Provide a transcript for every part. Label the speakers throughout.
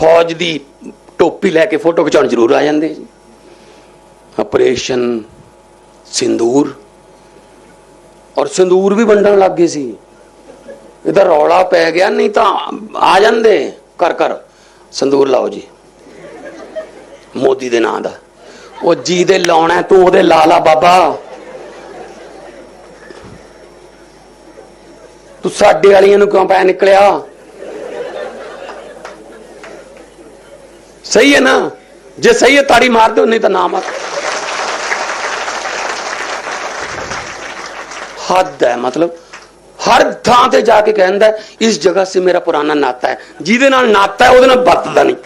Speaker 1: ਫੌਜ ਦੀ ਟੋਪੀ ਲੈ ਕੇ ਫੋਟੋ ਖਿਚਾਉਣ ਜ਼ਰੂਰ ਆ ਜਾਂਦੇ ਜੀ। ਆਪਰੇਸ਼ਨ ਸਿੰਦੂਰ। ਔਰ ਸਿੰਦੂਰ ਵੀ ਵੰਡਣ ਲੱਗ ਗਏ ਸੀ। ਇਹਦਾ ਰੌਲਾ ਪੈ ਗਿਆ, ਨਹੀਂ ਤਾਂ ਆ ਜਾਂਦੇ। ਕਰ ਕਰ ਸੰਦੂਰ, ਲਾਓ ਜੀ। ਮੋਦੀ ਦੇ ਨਾਂ ਦਾ। ਉਹ ਜੀ ਦੇ ਲਾਉਣਾ ਤੂੰ ਉਹਦੇ ਲਾ ਲਾ ਬਾਬਾ। ਤੂੰ ਸਾਡੇ ਵਾਲੀਆਂ ਨੂੰ ਕਿਉਂ ਪੈ ਨਿਕਲਿਆ? ਸਹੀ ਹੈ ਨਾ? ਜੇ ਸਹੀ ਹੈ ਤਾੜੀ ਮਾਰ ਦਿਓ ਨਹੀਂ ਤਾਂ ਨਾ ਮਾਰ। ਹੱਦ ਹੈ ਮਤਲਬ ਹਰ ਥਾਂ ਤੇ ਜਾ ਕੇ ਕਹਿੰਦਾ ਹੈ, ਇਸ ਜਗ੍ਹਾ ਸੇ ਮੇਰਾ ਪੁਰਾਣਾ ਨਾਤਾ ਹੈ। ਜਿਹਦੇ ਨਾਲ ਨਾਤਾ ਹੈ ਉਹਦੇ ਨਾਲ ਵਰਤਦਾ ਨਹੀਂ।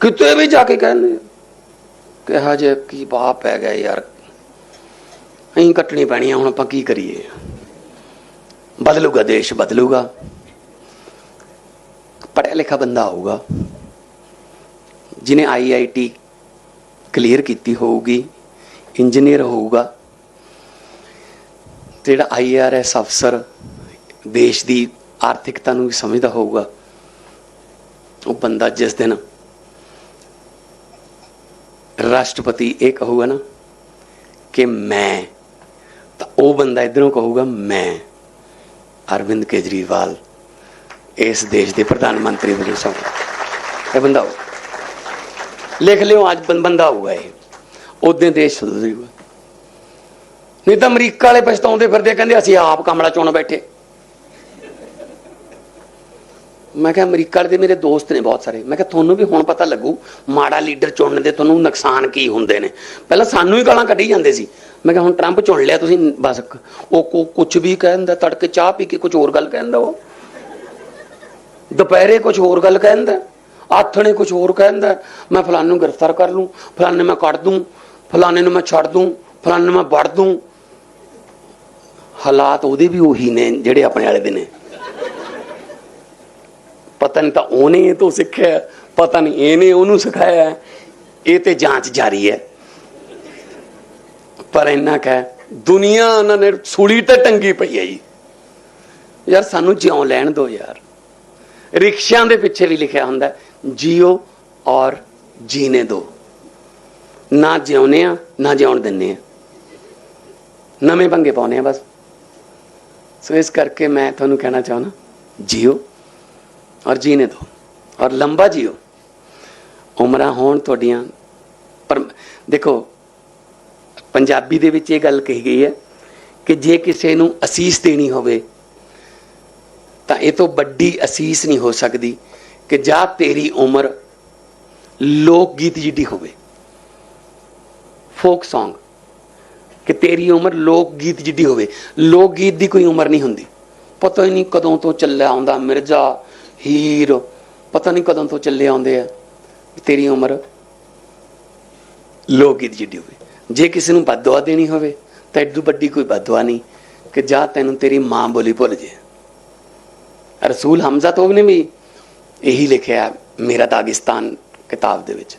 Speaker 1: ਕਿਤੇ ਵੀ ਜਾ ਕੇ ਕਹਿੰਦੇ ਕਿ ਹਜੇ ਕੀ ਬਾਪ ਪੈ ਗਿਆ ਯਾਰ ਅਸੀਂ ਕੱਟਣੀ ਪੈਣੀ ਆ ਹੁਣ ਆਪਾਂ ਕੀ ਕਰੀਏ? ਬਦਲੂਗਾ ਦੇਸ਼ ਬਦਲੂਗਾ। ਪੜ੍ਹਿਆ ਲਿਖਾ ਬੰਦਾ ਹੋਊਗਾ ਜਿਨੇ ਆਈਆਈਟੀ ਕਲੀਅਰ ਕੀਤੀ ਹੋਊਗੀ ਇੰਜੀਨੀਅਰ ਹੋਊਗਾ, ਤੇ ਜਿਹੜਾ ਆਈਆਰਐਸ ਅਫਸਰ ਦੇਸ਼ ਦੀ ਆਰਥਿਕਤਾ ਨੂੰ ਵੀ ਸਮਝਦਾ ਹੋਊਗਾ, ਉਹ ਬੰਦਾ ਜਿਸ ਦਿਨ ਰਾਸ਼ਟਰਪਤੀ ਇਹ ਕਹੂਗਾ ਨਾ ਕਿ ਮੈਂ, ਤਾਂ ਉਹ ਬੰਦਾ ਇਧਰੋਂ ਕਹੂਗਾ ਮੈਂ, ਅਰਵਿੰਦ ਕੇਜਰੀਵਾਲ। ਇਸ ਦੇਸ਼ ਦੇ ਪ੍ਰਧਾਨ ਮੰਤਰੀ ਬਣੇ ਸੌ ਇਹ ਬੰਦਾ ਹੋਊ। ਲਿਖ ਲਿਓ, ਅੱਜ ਬੰਦਾ ਹੋਊਗਾ ਇਹ। ਉਦੋਂ ਦੇਸ਼ ਸੁਧਰੂਗਾ ਨਹੀਂ ਤਾਂ ਅਮਰੀਕਾ ਵਾਲੇ ਪਛਤਾਉਂਦੇ ਫਿਰਦੇ, ਕਹਿੰਦੇ ਅਸੀਂ ਆਪ ਕਮਲਾ ਚੁਣ ਬੈਠੇ। ਮੈਂ ਕਿਹਾ, ਅਮਰੀਕਾ ਵਾਲੇ ਦੇ ਮੇਰੇ ਦੋਸਤ ਨੇ ਬਹੁਤ ਸਾਰੇ। ਮੈਂ ਕਿਹਾ, ਤੁਹਾਨੂੰ ਵੀ ਹੁਣ ਪਤਾ ਲੱਗੂ, ਮਾੜਾ ਲੀਡਰ ਚੁਣਨ ਦੇ ਤੁਹਾਨੂੰ ਨੁਕਸਾਨ ਕੀ ਹੁੰਦੇ ਨੇ। ਪਹਿਲਾਂ ਸਾਨੂੰ ਹੀ ਗਾਲਾਂ ਕੱਢੀ ਜਾਂਦੇ ਸੀ। ਮੈਂ ਕਿਹਾ, ਹੁਣ ਟਰੰਪ ਚੁਣ ਲਿਆ ਤੁਸੀਂ, ਬਸ ਉਹ ਕੁਝ ਵੀ ਕਹਿੰਦਾ, ਤੜਕੇ ਚਾਹ ਪੀ ਕੇ ਕੁਝ ਹੋਰ ਗੱਲ ਕਹਿੰਦਾ ਉਹ। ਦੁਪਹਿਰੇ ਕੁਝ ਹੋਰ ਗੱਲ ਕਹਿੰਦਾ ਆਥਣੇ ਕੁਝ ਹੋਰ ਕਹਿੰਦਾ, ਮੈਂ ਫਲਾਣੇ ਨੂੰ ਗ੍ਰਿਫਤਾਰ ਕਰ ਲੂੰ, ਫਲਾਣੇ ਮੈਂ ਕੱਢ ਦੂੰ, ਫਲਾਣੇ ਨੂੰ ਮੈਂ ਛੱਡ ਦੂੰ, ਫਲਾਣੇ ਨੂੰ ਮੈਂ ਵੜ ਦੂੰ। ਹਾਲਾਤ ਉਹਦੇ ਵੀ ਉਹੀ ਨੇ ਜਿਹੜੇ ਆਪਣੇ ਵਾਲੇ ਦੇ ਨੇ। ਪਤਾ ਨਹੀਂ ਤਾਂ ਉਹਨੇ ਇਹ ਤੋਂ ਸਿੱਖਿਆ, ਪਤਾ ਨਹੀਂ ਇਹਨੇ ਉਹਨੂੰ ਸਿਖਾਇਆ, ਇਹ ਤੇ ਜਾਂਚ ਜਾਰੀ ਹੈ। ਪਰ ਇੰਨਾ ਕਹਿ ਦੁਨੀਆ ਉਹਨਾਂ ਨੇ ਸੂਲੀ ਤੇ ਟੰਗੀ ਪਈ ਹੈ ਜੀ। ਯਾਰ ਸਾਨੂੰ ਜਿਉਂ ਲੈਣ ਦਿਓ ਯਾਰ। ਰਿਕਸ਼ਿਆਂ ਦੇ ਪਿੱਛੇ ਵੀ ਲਿਖਿਆ ਹੁੰਦਾ ਜੀਓ ਔਰ ਜੀਨੇ ਦੋ। ਨਾ ਜਿਉਨੇ ਆ, ਨਾ ਜਿਉਣ ਦਿੰਨੇ ਆ। ਨਵੇਂ ਪੰਗੇ ਪਾਉਨੇ ਆ ਬਸ। ਸੋ ਇਸ ਕਰਕੇ ਮੈਂ ਤੁਹਾਨੂੰ ਕਹਿਣਾ ਚਾਹੁੰਦਾ, ਜੀਓ ਔਰ ਜੀਨੇ ਦੋ ਔਰ ਲੰਬਾ ਜੀਓ। ਉਮਰਾਂ ਹੋਣ ਤੁਹਾਡੀਆਂ ਪਰ ਦੇਖੋ, ਪੰਜਾਬੀ ਦੇ ਵਿੱਚ ਇਹ ਗੱਲ ਕਹੀ ਗਈ ਹੈ ਕਿ ਜੇ ਕਿਸੇ ਨੂੰ ਅਸੀਸ ਦੇਣੀ ਹੋਵੇ ਤਾਂ ਇਹ ਤੋਂ ਵੱਡੀ ਅਸੀਸ ਨਹੀਂ ਹੋ ਸਕਦੀ ਕਿ ਜਾਂ ਤੇਰੀ ਉਮਰ ਲੋਕ ਗੀਤ ਜਿੱਡੀ ਹੋਵੇ। ਫੋਕ Song ਕਿ ਤੇਰੀ ਉਮਰ ਲੋਕ ਗੀਤ ਜਿੱਡੀ ਹੋਵੇ। ਲੋਕ ਗੀਤ ਦੀ ਕੋਈ ਉਮਰ ਨਹੀਂ ਹੁੰਦੀ। ਪਤਾ ਹੀ ਨਹੀਂ ਕਦੋਂ ਤੋਂ ਚੱਲਿਆ ਆਉਂਦਾ ਮਿਰਜ਼ਾ, ਹੀਰ। ਪਤਾ ਨਹੀਂ ਕਦੋਂ ਤੋਂ ਚੱਲੇ ਆਉਂਦੇ ਆ ਤੇਰੀ ਉਮਰ ਲੋਕ ਗੀਤ ਜਿੱਡੀ ਹੋਵੇ। ਜੇ ਕਿਸੇ ਨੂੰ ਬਦਦੁਆ ਦੇਣੀ ਹੋਵੇ ਤਾਂ ਐਡੂ ਵੱਡੀ ਕੋਈ ਬਦਦੁਆ ਨਹੀਂ ਕਿ ਜਾਂ ਤੈਨੂੰ ਤੇਰੀ ਮਾਂ ਬੋਲੀ ਭੁੱਲ ਜੇ। ਰਸੂਲ ਹਮਜ਼ਾ ਤੋਬ ਨੇ ਵੀ ਇਹੀ ਲਿਖਿਆ ਮੇਰਾ ਦਾਗਿਸਤਾਨ ਕਿਤਾਬ ਦੇ ਵਿੱਚ।